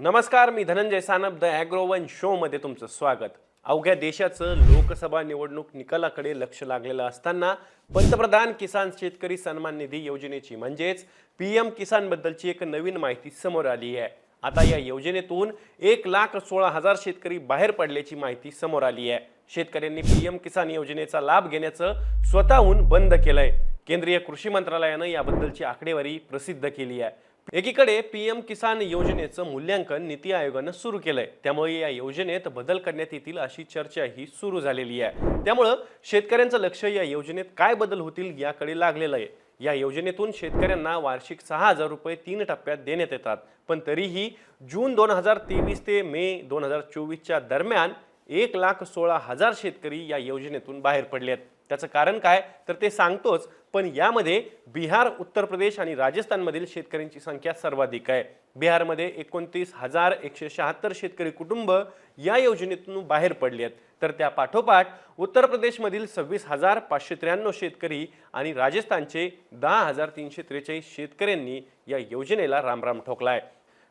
नमस्कार मी धनंजय सानप द ॲग्रोवन शोमध्ये तुमचं स्वागत. अवघ्या देशाचं लोकसभा निवडणूक निकालाकडे लक्ष लागलेलं असताना पंतप्रधान किसान शेतकरी सन्मान निधी योजनेची म्हणजेच पी एम किसानबद्दलची एक नवीन माहिती समोर आली आहे. आता या योजनेतून एक लाख सोळा हजार शेतकरी बाहेर पडल्याची माहिती समोर आली आहे. शेतकऱ्यांनी पी एम किसान योजनेचा लाभ घेण्याचं स्वतःहून बंद केलंय. केंद्रीय कृषी मंत्रालयानं याबद्दलची आकडेवारी प्रसिद्ध केली आहे. एकीकडे पीएम किसान योजनेचं मूल्यांकन नीती आयोगानं सुरू केलंय. त्यामुळे या योजनेत बदल करण्यात येतील अशी चर्चा ही सुरू झालेली आहे. त्यामुळं शेतकऱ्यांचं लक्ष या योजनेत काय बदल होतील याकडे लागलेलं आहे. या योजनेतून शेतकऱ्यांना वार्षिक सहा हजार रुपये तीन टप्प्यात देण्यात येतात. पण तरीही जून दोन हजार तेवीस ते मे दोन हजार चोवीसच्या दरम्यान एक लाख सोळा हजार शेतकरी या योजनेतून बाहेर पडले आहेत त्याचं कारण काय? तर ते सांगतोच पण यामध्ये बिहार उत्तर प्रदेश आणि राजस्थानमधील शेतकऱ्यांची संख्या सर्वाधिक आहे. बिहारमध्ये एकोणतीस हजार एकशे शहात्तर शेतकरी कुटुंब या योजनेतून बाहेर पडले आहेत. तर त्या पाठोपाठ उत्तर प्रदेशमधील सव्वीस हजार पाचशे त्र्याण्णव शेतकरी आणि राजस्थानचे दहा हजार तीनशे त्रेचाळीस शेतकऱ्यांनी या योजनेला रामराम आहे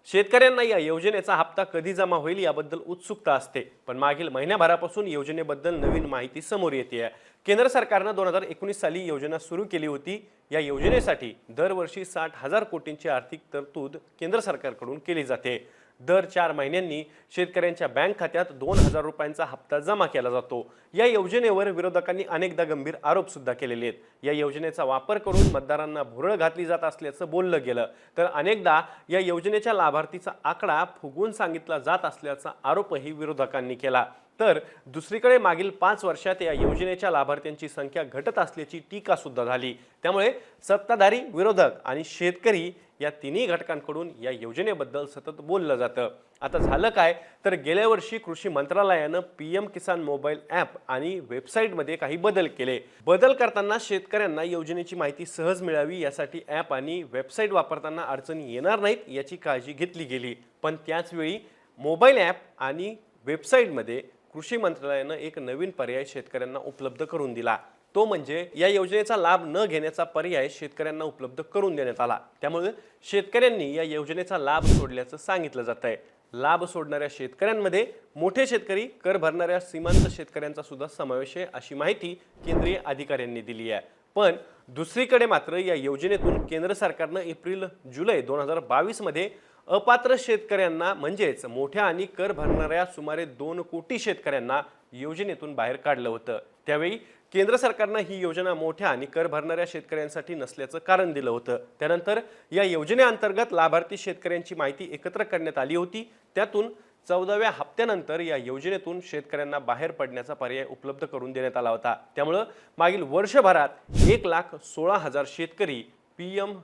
शेतकऱ्यांना या योजनेचा हप्ता कधी जमा होईल याबद्दल उत्सुकता असते. पण मागील महिन्याभरापासून योजनेबद्दल नवीन माहिती समोर येते आहे. केंद्र सरकारनं दोन हजार एकोणीस साली योजना सुरू केली होती. या योजनेसाठी दरवर्षी साठ हजार कोटींची आर्थिक तरतूद केंद्र सरकारकडून केली जाते. दर चार महिन्यांनी शेतकऱ्यांच्या बँक खात्यात दोन हजार रुपयांचा हप्ता जमा केला जातो. या योजनेवर विरोधकांनी अनेकदा गंभीर आरोप सुद्धा केलेले आहेत. या योजनेचा वापर करून मतदारांना भुरळ घातली जात असल्याचं बोललं गेलं. तर अनेकदा या योजनेच्या लाभार्थीचा आकडा फुगवून सांगितला जात असल्याचा आरोपही विरोधकांनी केला. तर दुसरीकडे मागील पाच वर्षात या योजनेच्या लाभार्थ्यांची संख्या घटत असल्याची टीका सुद्धा झाली. त्यामुळे सत्ताधारी विरोधक आणि शेतकरी या तिन्ही घटकांकडून या योजनेबद्दल सतत बोललं जातं. आता झालं काय? तर गेल्या वर्षी कृषी मंत्रालयानं P M Kisan mobile app आणि वेबसाईटमध्ये काही बदल केले. बदल करताना शेतकऱ्यांना योजनेची माहिती सहज मिळावी यासाठी ॲप आणि वेबसाईट वापरताना अडचणी येणार नाहीत याची काळजी घेतली गेली. पण त्याचवेळी मोबाईल ॲप आणि वेबसाईटमध्ये कृषी मंत्रालयानं एक नवीन पर्याय शेतकऱ्यांना उपलब्ध करून दिला. तो म्हणजे या योजनेचा लाभ न घेण्याचा पर्याय शेतकऱ्यांना उपलब्ध करून देण्यात आला. त्यामुळे शेतकऱ्यांनी या योजनेचा लाभ सोडल्याचं सांगितलं जात आहे. लाभ सोडणाऱ्या शेतकऱ्यांमध्ये मोठे शेतकरी कर भरणाऱ्या सीमांत शेतकऱ्यांचा सुद्धा समावेश आहे अशी माहिती केंद्रीय अधिकाऱ्यांनी दिली आहे. पण दुसरीकडे मात्र या योजनेतून केंद्र सरकारनं एप्रिल जुलै दोन हजार बावीसमध्ये अपात्र शेतकऱ्यांना म्हणजेच मोठ्या आणि कर भरणाऱ्या सुमारे दोन कोटी शेतकऱ्यांना योजनेतून बाहेर काढलं होतं. त्यावेळी केंद्र सरकारनं ही योजना मोठ्या आणि कर भरणाऱ्या शेतकऱ्यांसाठी नसल्याचं कारण दिलं होतं. त्यानंतर या योजनेअंतर्गत लाभार्थी शेतकऱ्यांची माहिती एकत्र करण्यात आली होती. त्यातून चौदाव्या हप्त्यानंतर या योजनेतून शेतकऱ्यांना बाहेर पडण्याचा पर्याय उपलब्ध करून देण्यात आला होता. त्यामुळं मागील वर्षभरात एक लाख सोळा हजार शेतकरी पी एम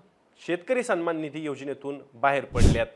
शेतकरी सन्मान निधी योजनेतून बाहेर पडल्यात.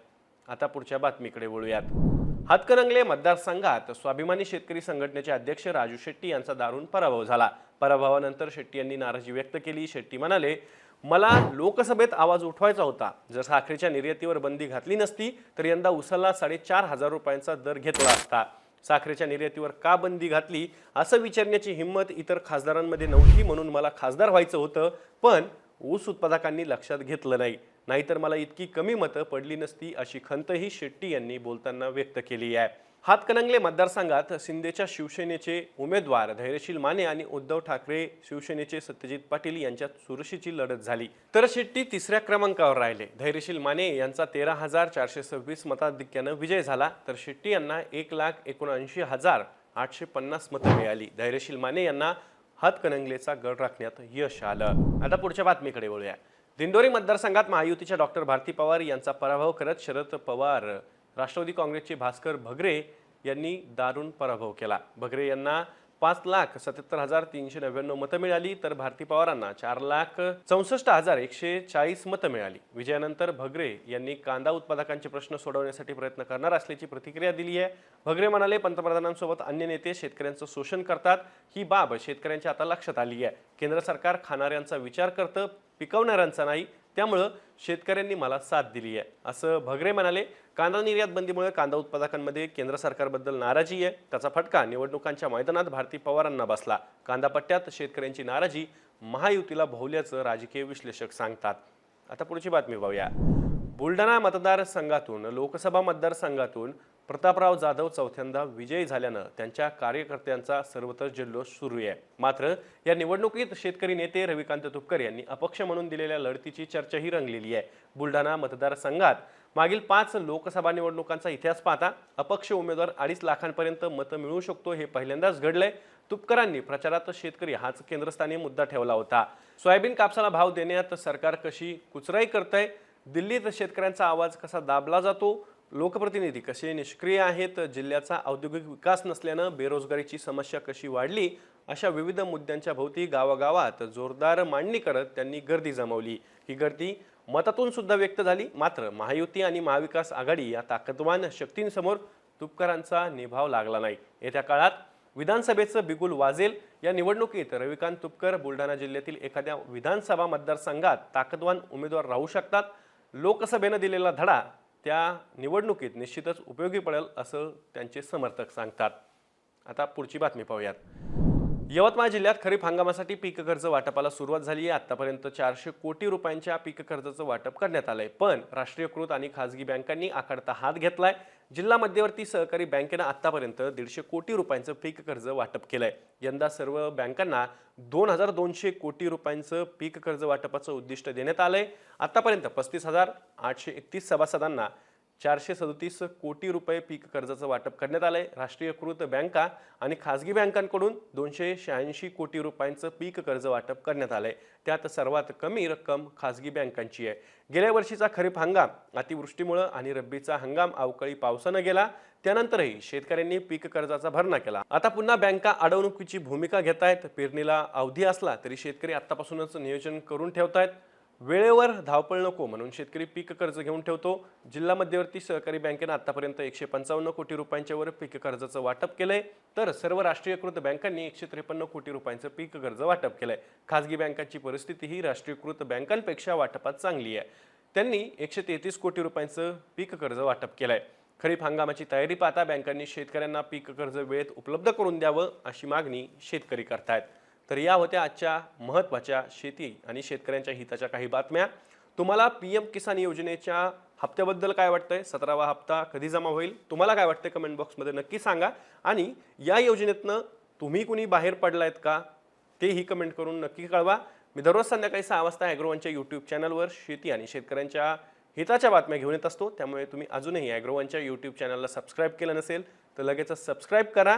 आता पुढच्या बातमीकडे वळूयात. हातकणंगले मतदारसंघात स्वाभिमानी शेतकरी संघटनेचे अध्यक्ष राजू शेट्टी यांचा दारुण पराभव झाला. पराभवानंतर शेट्टी यांनी नाराजी व्यक्त केली. शेट्टी म्हणाले मला लोकसभेत आवाज उठवायचा होता. जर साखरेच्या निर्यातीवर बंदी घातली नसती तर यंदा उसाला साडेचार हजार रुपयांचा दर घेतला असता. साखरेच्या निर्यातीवर का बंदी घातली असं विचारण्याची हिंमत इतर खासदारांमध्ये नव्हती म्हणून मला खासदार व्हायचं होतं. पण ऊस उत्पादकांनी लक्षात घेतलं नाही. नाहीतर मला इतकी कमी मतं पडली नसती अशी खंतही शेट्टी यांनी बोलताना व्यक्त केली आहे. हातकणंगले मतदारसंघात शिंदेच्या शिवसेनेचे उमेदवार धैर्यशील माने आणि उद्धव ठाकरे शिवसेनेचे सत्यजित पाटील यांच्यात चुरशीची लढत झाली. तर शेट्टी तिसऱ्या क्रमांकावर राहिले. धैर्यशील माने यांचा तेरा हजार चारशे सव्वीस मताधिक्यानं विजय झाला. तर शेट्टी यांना एक लाख एकोणऐंशी हजार आठशे पन्नास मतं मिळाली. धैर्यशील माने यांना हातकणंगलेचा गड राखण्यात यश आलं. आता पुढच्या बातमीकडे वळूया. दिंडोरी मतदारसंघात महायुतीच्या डॉक्टर भारती पवार यांचा पराभव करत शरद पवार राष्ट्रवादी काँग्रेसचे भास्कर भगरे यांनी दारुण पराभव केला. भगरे यांना पाच लाख सत्याहत्तर हजार तीनशे नव्याण्णव मतं मिळाली तर भारती पवारांना चार लाख चौसष्ट हजार एकशे चाळीस मतं मिळाली. विजयानंतर भगरे यांनी कांदा उत्पादकांचे प्रश्न सोडवण्यासाठी प्रयत्न करणार असल्याची प्रतिक्रिया दिली आहे. भगरे म्हणाले पंतप्रधानांसोबत अन्य नेते शेतकऱ्यांचं शोषण करतात ही बाब शेतकऱ्यांच्या आता लक्षात आली आहे. केंद्र सरकार खाणाऱ्यांचा विचार करतं पिकवणाऱ्यांचा नाही त्यामुळं शेतकऱ्यांनी मला साथ दिली आहे. असं भगरे म्हणाले कांदा निर्यात बंदीमुळे कांदा उत्पादकांमध्ये केंद्र सरकारबद्दल नाराजी आहे. त्याचा फटका निवडणुकांच्या मैदानात भारती पवारांना बसला. कांदा पट्ट्यात शेतकऱ्यांची नाराजी महायुतीला भोवल्याचं राजकीय विश्लेषक सांगतात. आता पुढची बातमी पाहूया बुलढाणा मतदारसंघातून लोकसभा मतदारसंघातून प्रतापराव जाधव चौथ्यांदा विजयी झाल्यानं त्यांच्या कार्यकर्त्यांचा सर्वत्र जल्लोष सुरू आहे. मात्र या निवडणुकीत शेतकरी नेते रविकांत तुपकर यांनी अपक्ष म्हणून दिलेल्या लढतीची चर्चाही रंगलेली आहे. बुलढाणा मतदारसंघात मागील पाच लोकसभा निवडणुकांचा इतिहास पाहता अपक्ष उमेदवार अडीच लाखांपर्यंत मतं मिळवू शकतो हे पहिल्यांदाच घडलंय. तुपकरांनी प्रचारात शेतकरी हाच केंद्रस्थानी मुद्दा ठेवला होता. सोयाबीन कापसाला भाव देण्यात सरकार कशी कुचराई करतंय? दिल्लीत शेतकऱ्यांचा आवाज कसा दाबला जातो? लोकप्रतिनिधी कसे निष्क्रिय आहेत जिल्ह्याचा औद्योगिक विकास नसल्यानं बेरोजगारीची समस्या कशी वाढली अशा विविध मुद्द्यांच्या भोवती गावागावात जोरदार मांडणी करत त्यांनी गर्दी जमवली. ही गर्दी मतातून सुद्धा व्यक्त झाली. मात्र महायुती आणि महाविकास आघाडी या ताकदवान शक्तींसमोर तुपकरांचा निभाव लागला नाही. येत्या काळात विधानसभेचं बिगुल वाजेल. या निवडणुकीत रविकांत तुपकर बुलढाणा जिल्ह्यातील एखाद्या विधानसभा मतदारसंघात ताकदवान उमेदवार राहू शकतात. लोकसभेनं दिलेला धडा त्या निवडणुकीत निश्चितच उपयोगी पडेल असं त्यांचे समर्थक सांगतात. आता पुढची बातमी पाहूयात. यवतमाळ जिल्ह्यात खरीप हंगामासाठी पीक कर्ज वाटपाला सुरुवात झाली आहे. आतापर्यंत चारशे कोटी रुपयांच्या पीक कर्जाचं वाटप करण्यात आलंय. पण राष्ट्रीयकृत आणि खासगी बँकांनी आखडता हात घेतलाय. जिल्हा मध्यवर्ती सहकारी बँकेनं आतापर्यंत दीडशे कोटी रुपयांचं पीक कर्ज वाटप केलंय. यंदा सर्व बँकांना दोन हजार दोनशे कोटी रुपयांचं पीक कर्ज वाटपाचं उद्दिष्ट देण्यात आलंय. आतापर्यंत पस्तीस हजार आठशे एकतीस सभासदांना चारशे सदतीस कोटी रुपये पीक कर्जाचं वाटप करण्यात आलं आहे राष्ट्रीयकृत बँका आणि खासगी बँकांकडून दोनशे शहाऐंशी कोटी रुपयांचं पीक कर्ज वाटप करण्यात आलं आहे त्यात सर्वात कमी रक्कम खासगी बँकांची आहे. गेल्या वर्षीचा खरीप हंगाम अतिवृष्टीमुळं आणि रब्बीचा हंगाम अवकाळी पावसानं गेला. त्यानंतरही शेतकऱ्यांनी पीक कर्जाचा भरणा केला. आता पुन्हा बँका अडवणुकीची भूमिका घेत आहेत पेरणीला अवधी असला तरी शेतकरी आतापासूनच नियोजन करून ठेवत आहेत वेळेवर धावपळ नको म्हणून शेतकरी पीक कर्ज घेऊन ठेवतो. जिल्हा मध्यवर्ती सहकारी बँकेनं आतापर्यंत एकशे पंचावन्न कोटी रुपयांच्यावर पीक कर्जाचं वाटप केलंय. तर सर्व राष्ट्रीयकृत बँकांनी एकशे त्रेपन्न कोटी रुपयांचं पीक कर्ज वाटप केलंय. खासगी बँकांची परिस्थिती ही राष्ट्रीयकृत बँकांपेक्षा वाटपात चांगली आहे. त्यांनी एकशे तेहतीस कोटी रुपयांचं पीक कर्ज वाटप केलंय. खरीप हंगामाची तयारी पाहता बँकांनी शेतकऱ्यांना पीक कर्ज वेळेत उपलब्ध करून द्यावं अशी मागणी शेतकरी करतायत. तर या होत्या आजच्या महत्त्वाच्या शेती आणि शेतकऱ्यांच्या हिताच्या काही बातम्या. तुम्हाला पी एम किसान योजनेच्या हप्त्याबद्दल काय वाटतंय? सतरावा हप्ता कधी जमा होईल? तुम्हाला काय वाटतंय कमेंट बॉक्समध्ये नक्की सांगा. आणि या योजनेतनं तुम्ही कुणी बाहेर पडलायत का? तेही कमेंट करून नक्की कळवा. मी दररोज संध्याकाळी सहा वाजता ॲग्रोवनच्या यूट्यूब चॅनलवर शेती आणि शेतकऱ्यांच्या हिताच्या बातम्या घेऊन येत असतो. त्यामुळे तुम्ही अजूनही ॲग्रोवनच्या यूट्यूब चॅनलला सबस्क्राईब केलं नसेल तर लगेचच सबस्क्राईब करा.